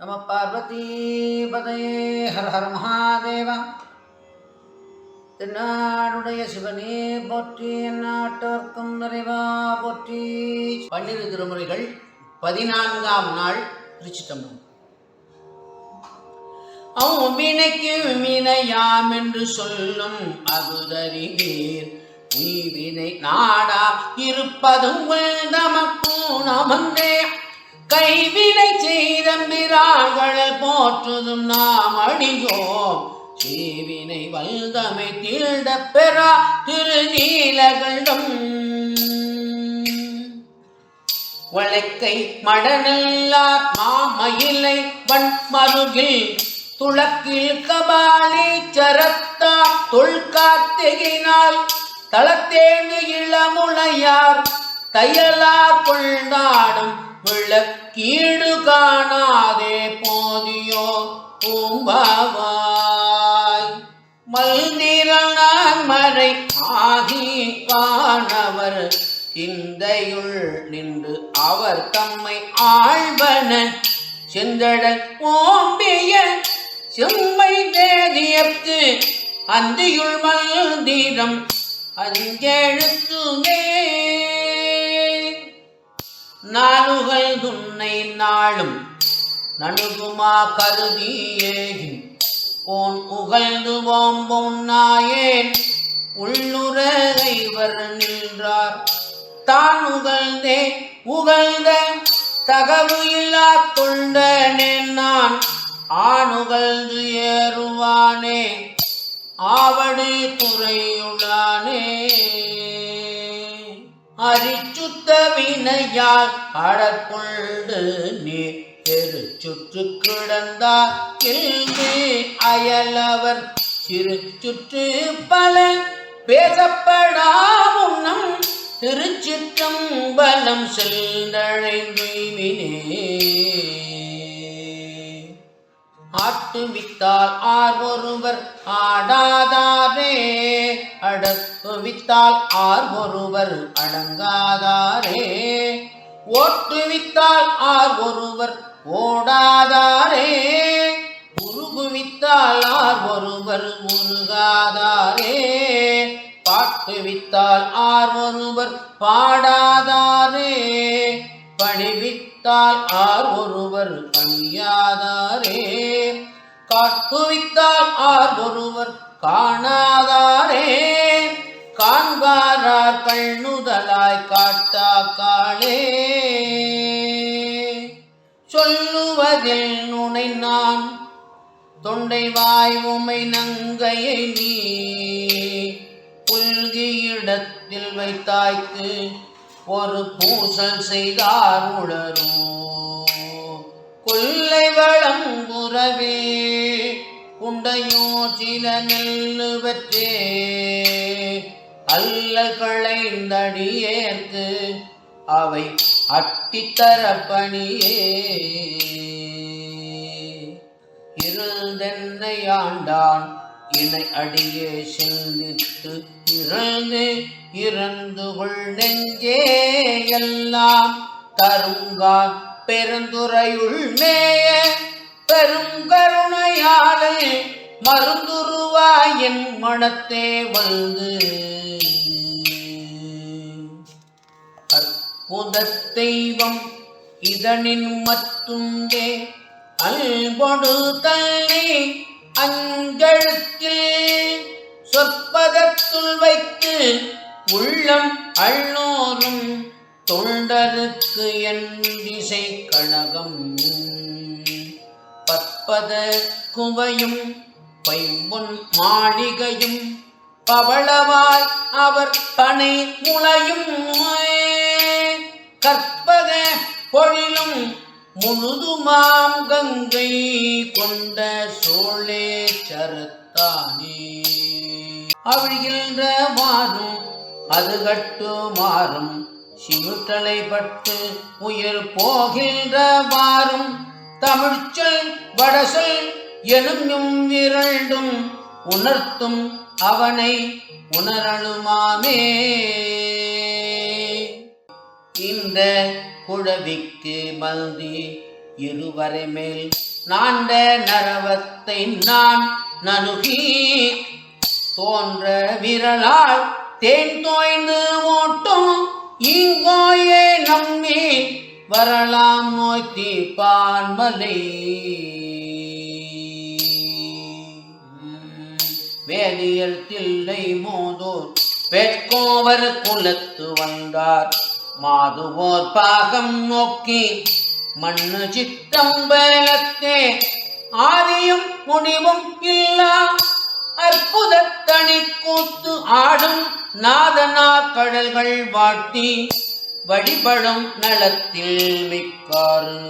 நம பார்வதி ஹர ஹர மகாதேவா. தென்னாடுடைய சிவனே போற்றி நாட்டோர்க்கும் நிறைவா போற்றி. பன்னிரு திருமுறைகள் பதினான்காம் நாள் திருச்சிட்டம்பரம் அவ்வினைக்கு வினையாம் என்று சொல்லும் அகுதறிவீர் நீவினை நாடா இருப்பதும் உள் நமக்கும் நமந்தே. கைவினை செய்தம்பிரார்கள் போற்றுதும் நாம் அடியோம் சீவினை வல்தமை தீழ்ட பெறா திருநீலகளும் வழக்கை மடனல்லார் மாமயிலை வன்மருகில் துளக்கில் கபாலி சரத்தா தொல்கார்த்திகினால் தளத்தேண்டு இளமுனையார் தையலார் கொண்டாடும் விளக்கு கீடு காணாதே போதியோ பூம்பாவாய். மல்நிறனான் மறை ஆகி காணவர் சிந்தையுள் நின்று அவர் தம்மை ஆழ்வன. செந்தடல் ஓம்பிய செம்மை தேதியற்கு அந்தியுள் மல்தீரம் அஞ்செழுத்துமே நாளுகள் துன்னை நாளும் நணுகுமா கருதியேகின் போன் புகழ்ந்து ஓம்பொன் உள்ளுரைவர் நின்றார். தான் உகழ்ந்தே உகழ்ந்த தகவு இல்லா தொண்டனேன் நான் ஆணுகழ்ந்து ஏறுவானே ஆவடு துறையுளானே. அரிச்சுத்த வினையால் அடற்கொண்டு நீ பெரு சுற்று கிடந்தார். இல்கு அயலவர் சிறு சுற்று பல பேசப்படாமும் நம் திருச்சிற்றம்பலம் சென்றடைந்துவினே ஆட்டுவித்தால் ஆர் ஒருவர் ஆடாதாரே. அடக்குவித்தால் ஆர் ஒருவர் அடங்காதாரே. ஓட்டுவித்தால் ஆர் ஒருவர் ஓடாதாரே உருகுவித்தால் ஆர் ஒருவர் முருகாதாரே. பாட்டுவித்தால் ஆர் ஒருவர் பாடாதாரே. பணிவித்தால் ஆர் ஒருவர் பணியாதாரே. காட்டுவித்தால் ஆர் ஒருவர் காணாதாரே. காண்பாரார் கண்ணுதலாய் காட்டா காளே. சொல்லுவதில் நுனை நான் தொண்டை வாய் உமை நங்கையை நீ புல்கி இடத்தில் வைத்தாய்க்கு ஒரு பூசல் செய்தார் உளரும் வளம் வளம்புறவே உடையோ சில நெல்லு பெற்றே அல்லல் களைந்தடியேற்கு அவை அட்டித்தர பணியே இருந்தென்னை ஆண்டான் இணை அடியே சிந்தித்து இறந்து இறந்து கொள் நெஞ்சே எல்லாம் தருங்கான் பெருந்துறையுள் மேய பெருங்கருணையாலே மருந்துருவாய் மருந்துருவாயின் மனத்தே வந்து அற்புத தெய்வம் இதனின் மத்துண்டே அல்பொடு தள்ளி அஞ்செழுத்தில் சொற்பதத்துள் வைத்து உள்ளம் அள்ளோரும் தொண்டருக்கு என் திசை கழகம். பற்பத குவையும் பைம்பொன் மாளிகையும் பவளவாய் அவர் பனை முளையும் கற்பக பொழிலும் முழுதுமாம் கங்கை கொண்ட சோழே சரத்தானே. அவிழ்கின்ற மாறும் அது கட்டு மாறும் சிமுட்டலை பட்டு உயிர் போகின்ற மாறும். தமிழ்ச்சொல் வடசொல் எனும் விரண்டும் உணர்த்தும் அவனை உணரணுமாமே இந்த குழவிக்கு மல்தி இருவரை மேல் நாண்ட நரவத்தை நான் நனுகி தோன்ற விரலால் தேன் தோய்ந்து ஓட்டும் இங்கோயே நம்மே வரலாம் நோய்த்தி பான்மலை வேதியல் தில்லை மோதூர் பெட்கோவர் குலத்து வந்தார். மாதுவோர் பாகம் நோக்கி மண்ணு சித்தம்பலத்தே ஆதியும் முடிவும் இல்லா. அற்புத தனி கூத்து ஆடும் நாதனா கடல்கள் வாட்டி வழிபடும் நலத்தில் மிக்காறு.